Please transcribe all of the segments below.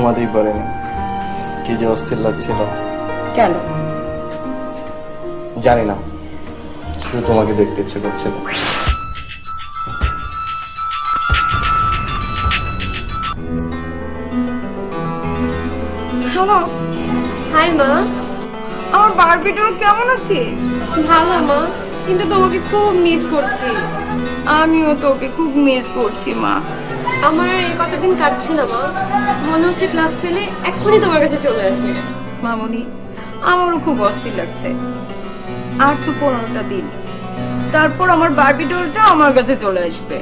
ঘুমাতেই পারিনি। কি যে অস্থির লাগছিল কেন? জানি না। শুধু তোমাকে দেখতে ইচ্ছে করছিল হ্যালো। হাই মা। আমার বারবি ডল কেমন আছিস? ভালো মা। কিন্তু তোমাকে খুব মিস করছি। আমিও তোকে খুব মিস করছি মা। আমার এই কটা দিন কাটছে না মা? মনে হচ্ছে ক্লাস পেলে এক্ষুনি তোমার কাছে চলে আসে মামনি আমারও খুব অস্থির লাগছে। আর তো পনেরোটা দিন। তারপর আমার বারবি ডলটা আমার কাছে চলে আসবে।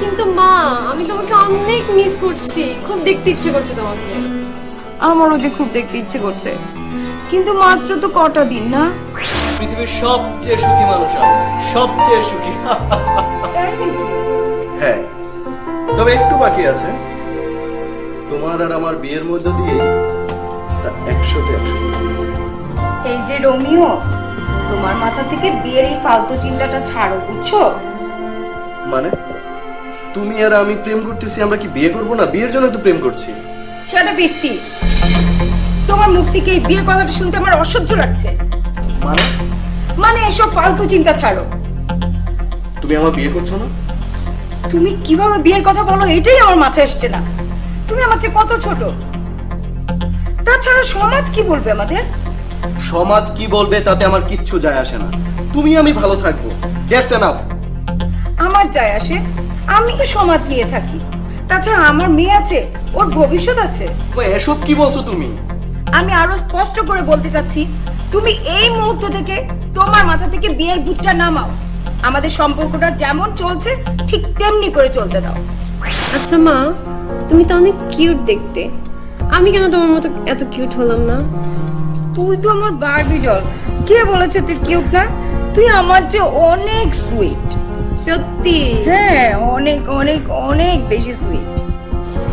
কিন্তু মা আমি তোমাকে অনেক মিস করছি। খুব দেখতে ইচ্ছে করছে তোমাকে। আমারও যে খুব দেখতে ইচ্ছে করছে। কিন্তু মাত্র তো কটা দিন না? পৃথিবীর সবচেয়ে সুখী মানুষ আমি। সবচেয়ে সুখী। হ্যাঁ। তবে একটু বাকি আছে। তোমার আর আমার বিয়ের মধ্য দিয়ে তা একশোতে একশো এই যে রোমিও তোমার মাথা থেকে বিয়ের এই ফালতু চিন্তাটা ছাড়ো বুঝছ? মানে? তুমি আর আমি প্রেম করতেছি আমরা কি বিয়ে করব না? বিয়ের জন্য তো প্রেম করছি। সেটা বৃত্তি। তোমার মুখ থেকে এই বিয়ের কথাটা শুনতে আমার অসহ্য লাগছে। মানে? মানে এসব ফালতু চিন্তা ছাড়ো। তুমি আমার বিয়ে করছ না? তুমি কীভাবে বিয়ের কথা বলো এটাই আমার মাথায় আসছে না। তুমি আমার চেয়ে কত ছোট? তাছাড়া সমাজ কি বলবে আমাদের? সমাজ কি বলবে তাতে আমার কিচ্ছু যায় আসে না। তুমি আমি ভালো থাকব। দ্যাটস এনাফ আমার যায় আসে আমি তো সমাজ নিয়ে থাকি? তাছাড়া আমার মেয়ে আছে ওর ভবিষ্যৎ আছে। এসব কি বলছো তুমি? আমি আরও স্পষ্ট করে বলতে চাচ্ছি তুমি এই মুহূর্ত থেকে তোমার মাথা থেকে বিয়ের ভূতটা নামাও। আমাদের সম্পর্কটা যেমন চলছে ঠিক তেমনি করে চলতে দাও। আচ্ছা মা তুমি তো অনেক কিউট দেখতে। আমি কেন তোমার মতো এত কিউট হলাম না? তুই তো আমার বারবি ডল কে বলেছে তুই কিউট না? তুই আমার যে অনেক সুইট সত্যি? হ্যাঁ অনেক অনেক অনেক বেশি সুইট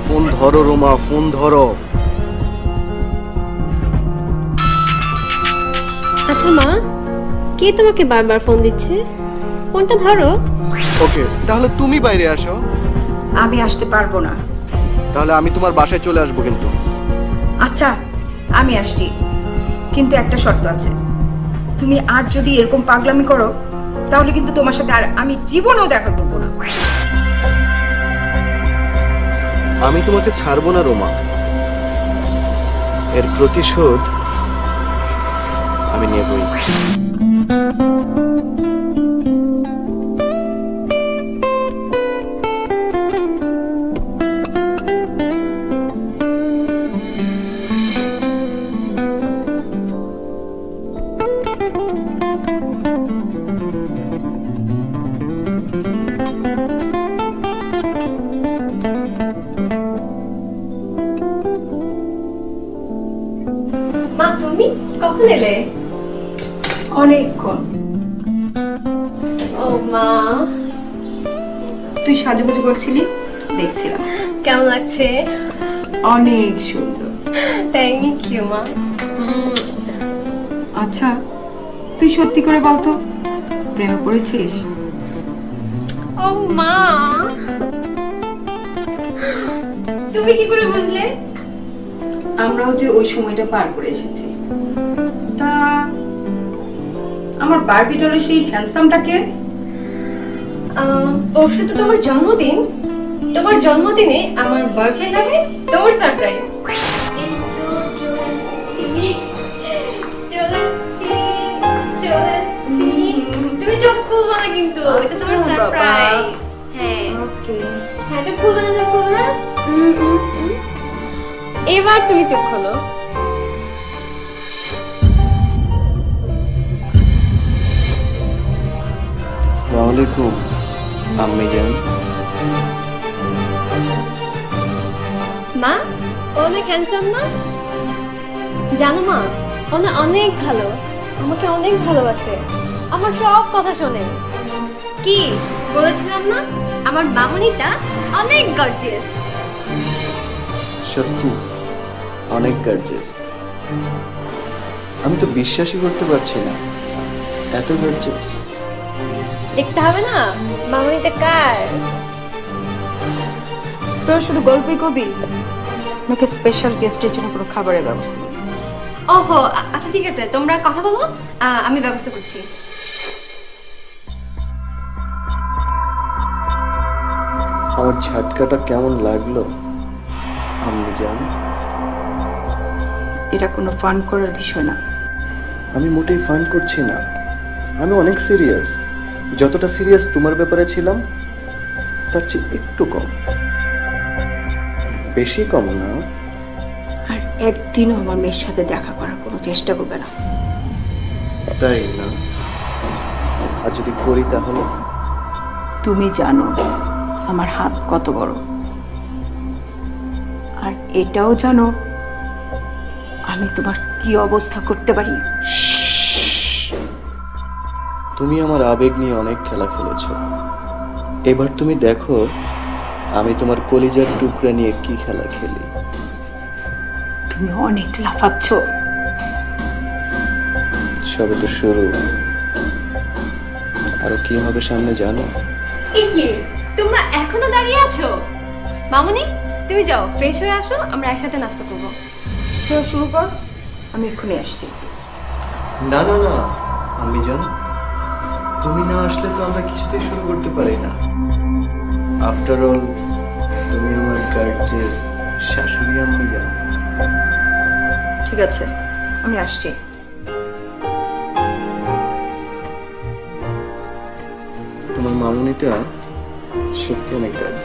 ফোন ধরো রোমা ফোন ধরো। আচ্ছা মা কে তোমাকে বারবার ফোন দিচ্ছে? ফোনটা ধরো? ওকে তাহলে তুমি বাইরে আসো। আমি আসতে পারব না। তাহলে আমি তোমার বাসায় চলে আসব কিন্তু। আচ্ছা আমি আসছি। কিন্তু একটা শর্ত আছে। তুমি আর যদি এরকম পাগলামি করো তাহলে কিন্তু তোমার সাথে আর আমি জীবনেও দেখা করব না। আমি তোমাকে ছাড়বো না রোমা। এর প্রতিশোধ আমি নিয়ে নেবই। অনেকক্ষণ। ও মা। তুই সাজুগুজু করছিলি? দেখছিলাম। কেমন লাগছে? অনেক সুন্দর। থ্যাংক ইউ মা। আচ্ছা তুই সত্যি করে বলতো প্রেমে পড়েছিস? ও মা। তুমি কি করে বুঝলে? আমরাও যে ওই সময়টা পার করে এসেছি। তা আমার বারবি ডলের সেই হ্যান্ডসামটাকে? পরশু তো তোমার জন্মদিন। তোমার জন্মদিনে আমার বয়ফ্রেন্ড হবে তোমার সারপ্রাইজ তুমি চোখ খুলবো না কিন্তু এটা তোমার আচ্ছা। সারপ্রাইজ হ্যাঁ। হ্যাঁ চোখ খুলবে না চোখ খুলবে না। এবার তুমি চোখ খোলো। আলাইকুম আম্মি জান। মা অনেক হ্যান্ডসাম না? জানো মা ওনা অনেক ভালো আমাকে অনেক ভালোবাসে। আমার সব কথা শোনে। কি বলেছিলাম না? আমার মামনিটা অনেক গর্জিয়াস সত্যি অনেক গার্জেস আমি তো বিশ্বাসই করতে পারছি না এত গার্জেস দেখতে হবে না? মামনিটা কার? তোরা শুধু গল্পই করবি? নাকি স্পেশাল গেস্টের জন্য কোনো খাবারের ব্যবস্থা? ওহো আচ্ছা ঠিক আছে তোমরা কথা বলো আমি ব্যবস্থা করছি। আমার ঝাটকাটা কেমন লাগল? আম্মি জান? এটা কোনো ফান করার বিষয় না। আমি মোটেই ফান করছি না। আমি অনেক সিরিয়াস যতটা সিরিয়াস তোমার ব্যাপারে ছিলাম তার চেয়ে একটু কম। বেশি কম না। আর একদিনও আমার মেয়ের সাথে দেখা করার কোনো চেষ্টা করবে না। তাই না? আর যদি করি তাহলে? তুমি জানো আমার হাত কত বড়। আর এটাও জানো আমি তোমার কি অবস্থা করতে পারি? তুমি আমার আবেগ নিয়ে অনেক খেলা খেলেছ। এবার তুমি দেখো আমি তোমার কলিজার টুকরা নিয়ে কি খেলা খেলি। তুমি অনেক লাফাচ্ছ। সবে তো শুরু। আরও কি হবে সামনে জানো? কি? তোমরা এখনও দাঁড়িয়ে আছো? মামনি তুমি যাও ফ্রেশ হয়ে আসো আমরা একসাথে নাস্তা করব। শুরু কর। আমি এক্ষুনি আসছি। না না না আমি জান তুমি না আসলে তো আমরা কিছুতেই শুরু করতে পারি না। আফটার অল তুমি আমার গার্জেস শাশুড়ি আম্মি যা ঠিক আছে আমি আসছি। তোমার মামুনিটা সত্যি অনেক গার্জেস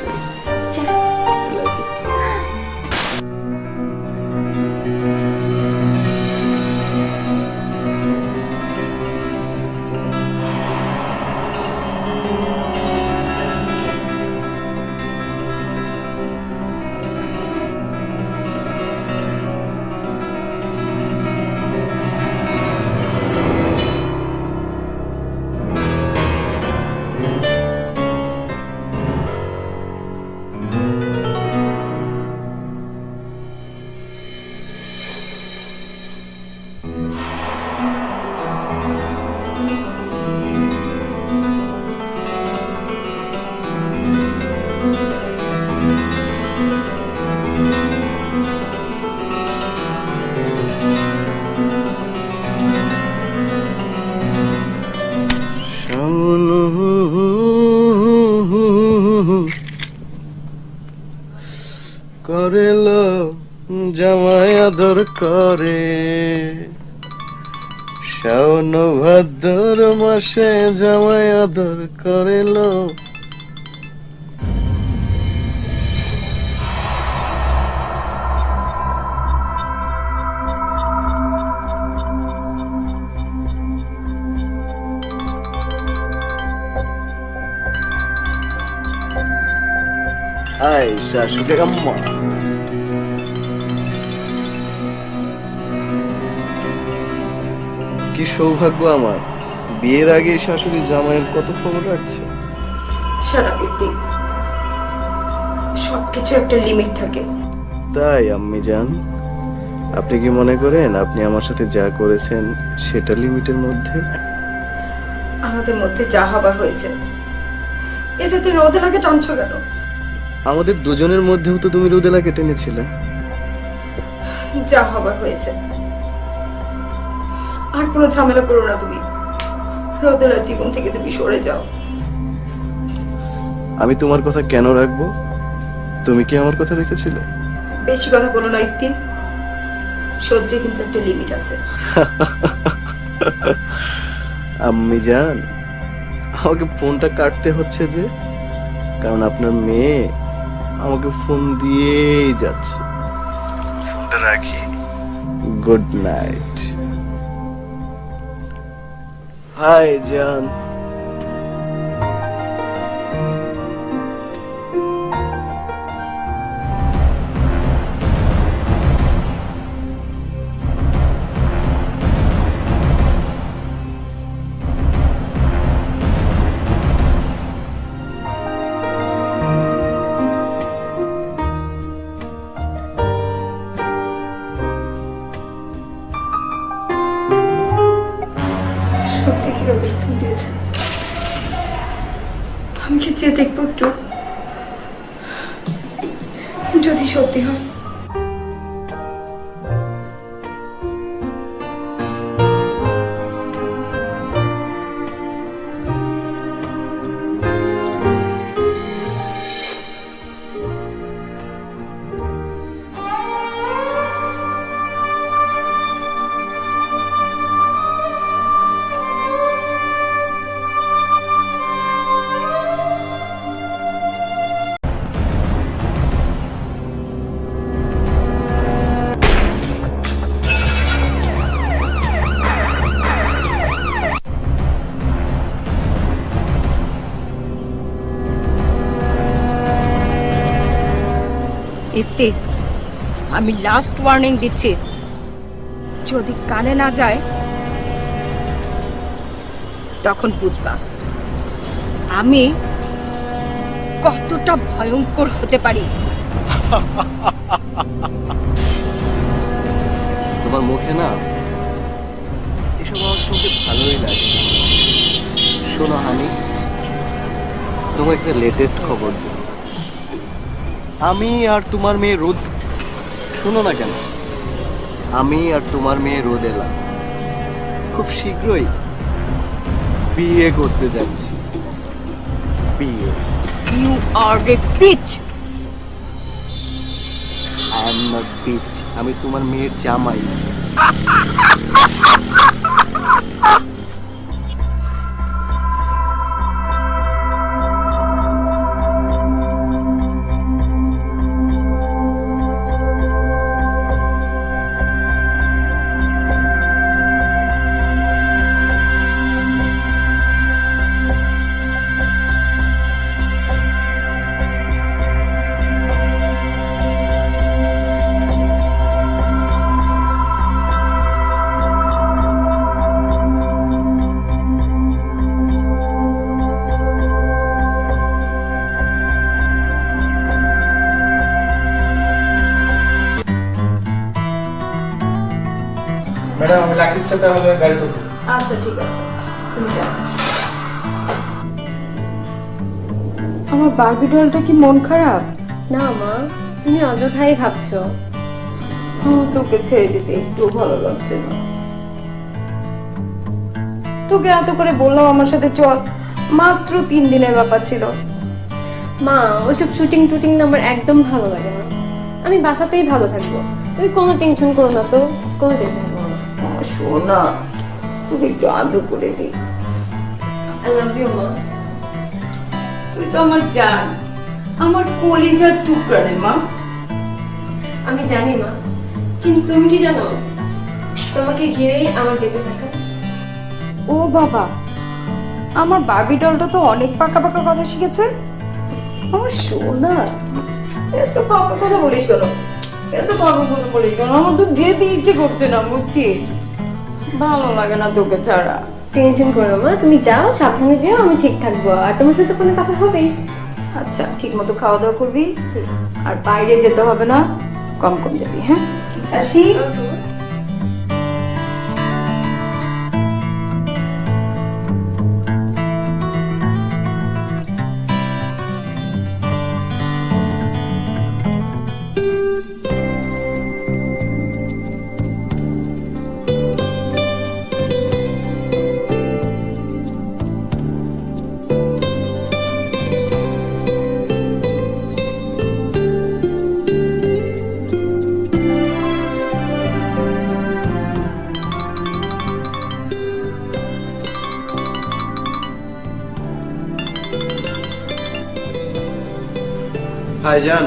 করে। শাওন ভাদ্র মাসে জামাই আদর করেল। হাই শাশুড়ি আম্মা। কি সৌভাগ্য আমার? বিয়ের আগে শাশুড়ি জামাইয়ের কত খবর রাখছে? সারা সবকিছু একটা লিমিট থাকে। তাই আম্মি জান? আপনি কি মনে করেন আপনি আমার সাথে যা করেছেন সেটা লিমিটের মধ্যে? আমাদের মধ্যে যা হবার হয়েছে এটাতে রোদে লাগে টানছো কেন? আমাদের দুজনের মধ্যেও তো তুমি রুদেলাকে টেনেছিলে। যা হবার হয়েছে আর কোনো ঝামেলা করো না তুমি। রোদেলার জীবন থেকে তুমি সরে যাও। আমি তোমার কথা কেন রাখব? তুমি কি আমার কথা রেখেছিলে? বেশি কথা বলো না ইতি সহ্যে কিন্তু একটা লিমিট আছে। আম্মি জান আমাকে ফোনটা কাটতে হচ্ছে যে কারণ আপনার মেয়ে আমাকে ফোন দিয়েই যাচ্ছে। ফোনটা রাখি। Good night. হাই আমি লাস্ট ওয়ার্নিং দিচ্ছি। যদি কানে না যায়, তখন বুঝবা, আমি কতটা ভয়ঙ্কর হতে পারি। তোমার মুখে না, এসব আমার শুনতে ভালোই লাগে। শোনো আমি তোমাকে লেটেস্ট খবর আমি আর তোমার মেয়ে রোদ শোনো না কেন? আমি আর তোমার মেয়ে রোদ এলাম। খুব শীঘ্রই বিয়ে করতে যাচ্ছি। বিয়ে। You are a peach I am not bitch আমি তোমার মেয়ের জামাই। ম্যাডাম আমি লাকিসটা তাহলে গাড়ি তো আচ্ছা ঠিক আছে। তুমি যাও। আমার বারবি ডলটা কি মন খারাপ? না মা তুমি অযথাই ভাবছ। তোকে ছেড়ে যেতে একটু ভালো লাগছে না। তোকে এত করে বললাম আমার সাথে চল। মাত্র তিন দিনের ব্যাপার ছিল। মা ওইসব শুটিং টুটিং না আমার একদম ভালো লাগে না। আমি বাসাতেই ভালো থাকব। তুমি কোনো টেনশন করো না তো কোনো টেনশন সোনা তোকে একটু আদর করে দিই। আই লাভ ইউ মা। তুই তো আমার জান আমার কলিজার টুকরা রে মা। আমি জানি মা। কিন্তু তুমি কি জানো তোমাকে ঘিরেই আমার বেঁচে থাকা। ও বাবা আমার বাবি ডলটা তো অনেক পাকা পাকা কথা শিখেছে। আমার সোনা এত পাকা কথা বলিস কেন? এত পাকা কথা বলিস কেন? আমার তো যেতে ইচ্ছে করছে না বুঝছি ভালো লাগে না তোকে ছাড়া। টেনশন করো মা তুমি যাও সাবধানে যেও আমি ঠিক থাকব। আর তোমার সাথে কোনো কথা হবেই। আচ্ছা ঠিক মতো খাওয়া দাওয়া করবি? আর বাইরে যেতে হবে না? কম কম যাবি হ্যাঁ? আসি? ভাইজান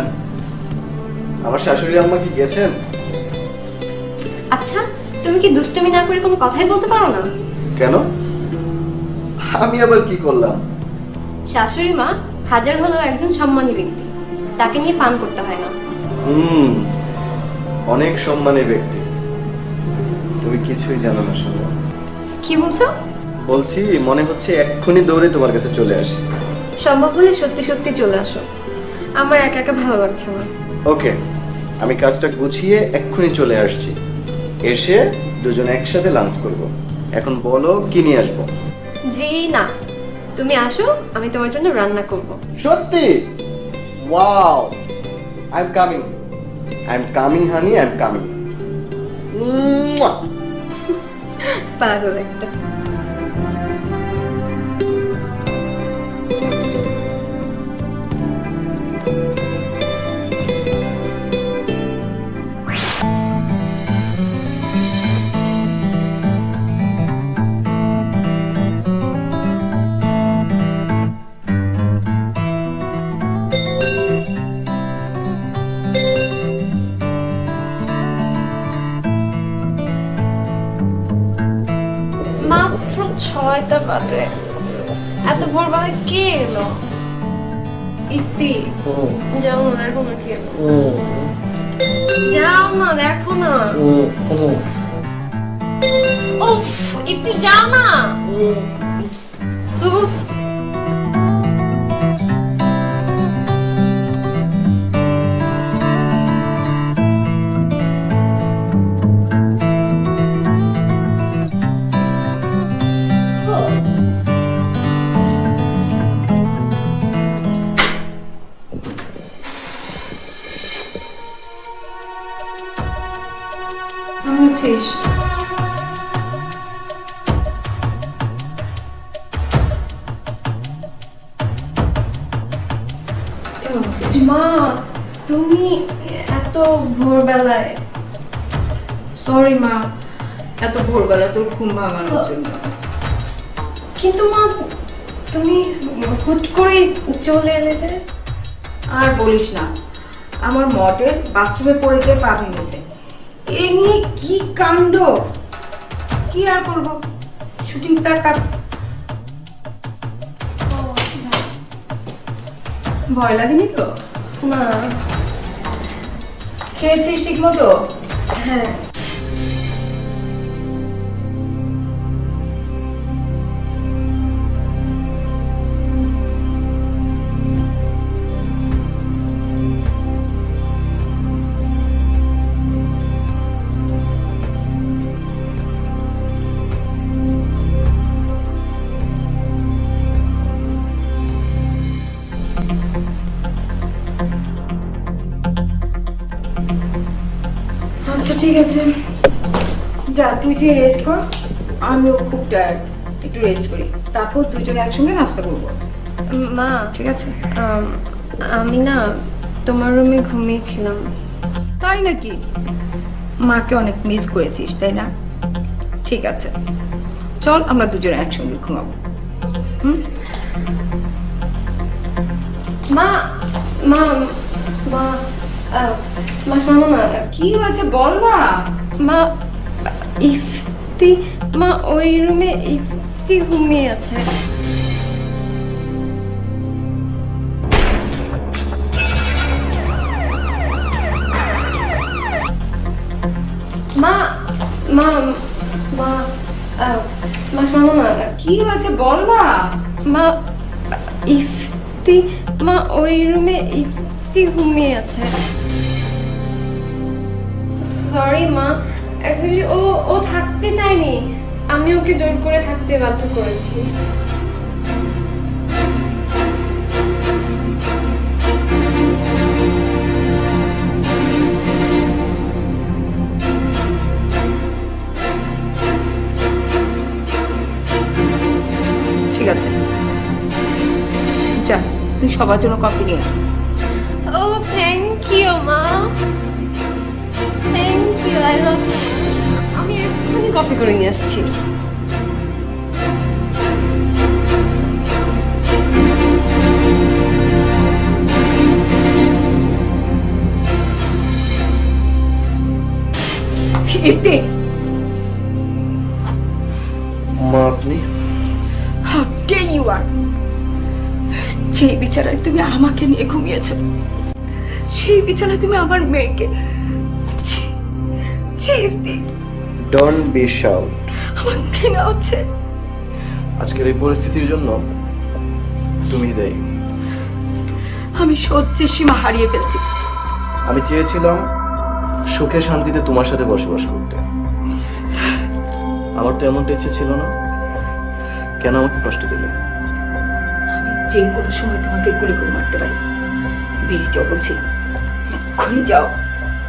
আমার শাশুড়ি আম্মা কি গেছেন? আচ্ছা তুমি কি দুষ্টুমি না করে কোনো কথাই বলতে পারো না? কেন? আমি আবার কি করলাম? শাশুড়ি মা হাজার হলেও একজন সম্মানী ব্যক্তি তাকে নিয়ে পান করতে হয় না। হুম অনেক সম্মানের ব্যক্তি। তুমি কিছুই জানো না শোনো কি বলছো? বলছি মনে হচ্ছে এক্ষুনি দৌড়ে তোমার কাছে চলে আসি। সম্ভব হলে সত্যি সত্যি চলে আসো। আমার একা একা ভালো লাগছে না। ওকে আমি কাজটা গুছিয়ে এক্ষুনি চলে আসছি। এসে দুজন একসাথে লাঞ্চ করব। এখন বলো কি নিয়ে আসব? জি না। তুমি আসো আমি তোমার জন্য রান্না করব। সত্যি? Wow I am coming I am coming honey I am coming পাগল একটা। ছয়টা এত ভোরবেলা কে এলো? ইতি যাও না দেখো না কে এলো? যাও না দেখো না। উফ ইতি যাও না। উফ, ভোরবেলায়। সরি মা এত ভোরবেলা তোর ঘুম ভাঙানোর জন্য। কিন্তু মা তুমি হুট করে চলে এলে যে। আর বলিস না আমার মডেল বাথরুমে পড়ে গিয়ে পা ভেঙেছে। এ নিয়ে কি কাণ্ড? কি আর করব? শুটিং প্যাক আপ ভয় লাগেনি তো? না। খেয়েছিস ঠিক মতো হ্যাঁ। ঠিক আছে। যা তুই যে রেস্ট কর আমিও খুব টায়ার্ড একটু রেস্ট করি। তারপর দুজনে একসঙ্গে নাস্তা করব। মা ঠিক আছে? আমি না তোমার রুমে ঘুমিয়েছিলাম। তাই নাকি? মাকে অনেক মিস করেছিস তাই না? ঠিক আছে। চল আমরা দুজনে একসঙ্গে ঘুমাবো। মা মা মা। আহ, মা শোনো না। কি হয়েছে? বল না। মা ইফতি মা ওই রুমে ইফতি ঘুমিয়ে আছে। মা মা মা মা শোনো না। কি হয়েছে? বল না। মা ইফতি মা ওই রুমে ইফতি ঘুমিয়ে আছে। সরি মা। অ্যাকচুয়ালি ও ও থাকতে চায়নি। আমি ওকে জোর করে থাকতে বাধ্য করেছি। ঠিক আছে। যা তুই সবার জন্য কফি নিয়ে ও থ্যাংক ইউ মা। থ্যাংক আমি এক্ষুনি কফি করে নিয়ে আসছি। ইফতি। মা আপনি? ডে ইউ আর যে বিছানায় তুমি আমাকে নিয়ে ঘুমিয়েছো সেই বিছানায় তুমি আমার মেয়েকে ছি, ইফতি, ডোন্ট বি শাউট আমার ঘৃণা হচ্ছে। আজকের এই পরিস্থিতির জন্য তুমি দেয়। আমি সহ্যের সীমা হারিয়ে ফেলছি। আমি চেয়েছিলাম সুখে শান্তিতে তোমার সাথে বসবাস করতে। আমার তো এমনটা ইচ্ছে ছিল না। কেন আমাকে কষ্ট দিলে? যে কোনো সময় তোমাকে গুলি করে মারতে পারি। যাও বলছি এক্ষুনি যাও।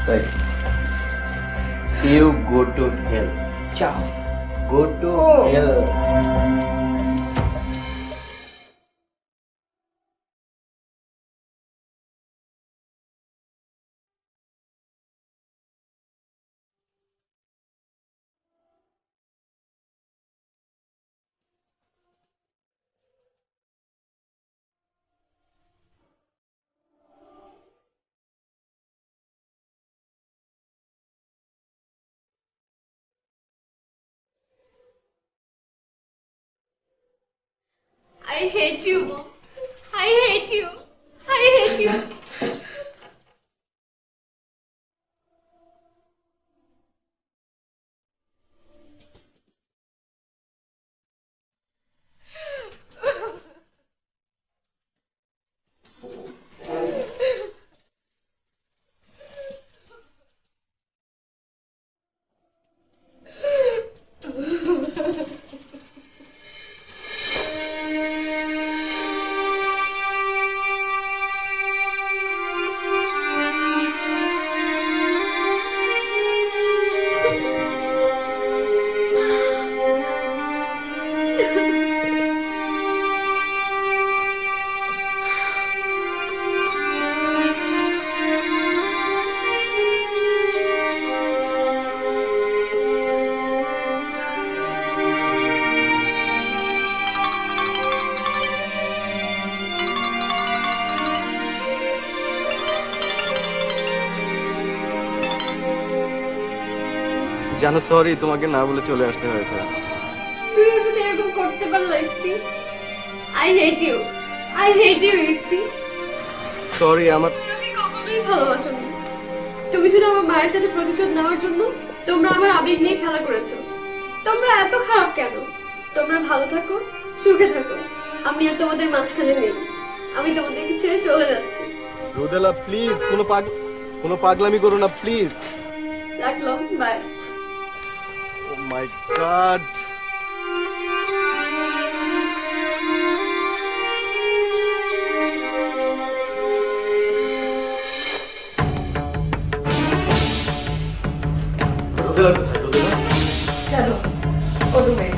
তাই? You go to hell. Ciao. Go to oh. hell. I hate you, I hate you. I hate you. জানো সরি তোমাকে না বলে চলে আসতে হয়েছে। তুই সাথে এরকম করতে পারল Ifti I hate you I hate you Ifti sorry আমার তুমি কখনোই ভালোবাসোনি। তুমি শুধু আমার মায়ের সাথে প্রতিশোধ নেওয়ার জন্য তোমরা আমার আবেগ নিয়ে খেলা করেছ। তোমরা এত খারাপ কেন? তোমরা ভালো থাকো সুখে থাকো। আমি আর তোমাদের মাঝখানে নেই। আমি তোমাদেরকে ছেড়ে চলে যাচ্ছি। রোদেলা প্লিজ কোনো পাগ কোনো পাগলামি করো না প্লিজ রাখলাম বাই Oh my god. चलो और मैं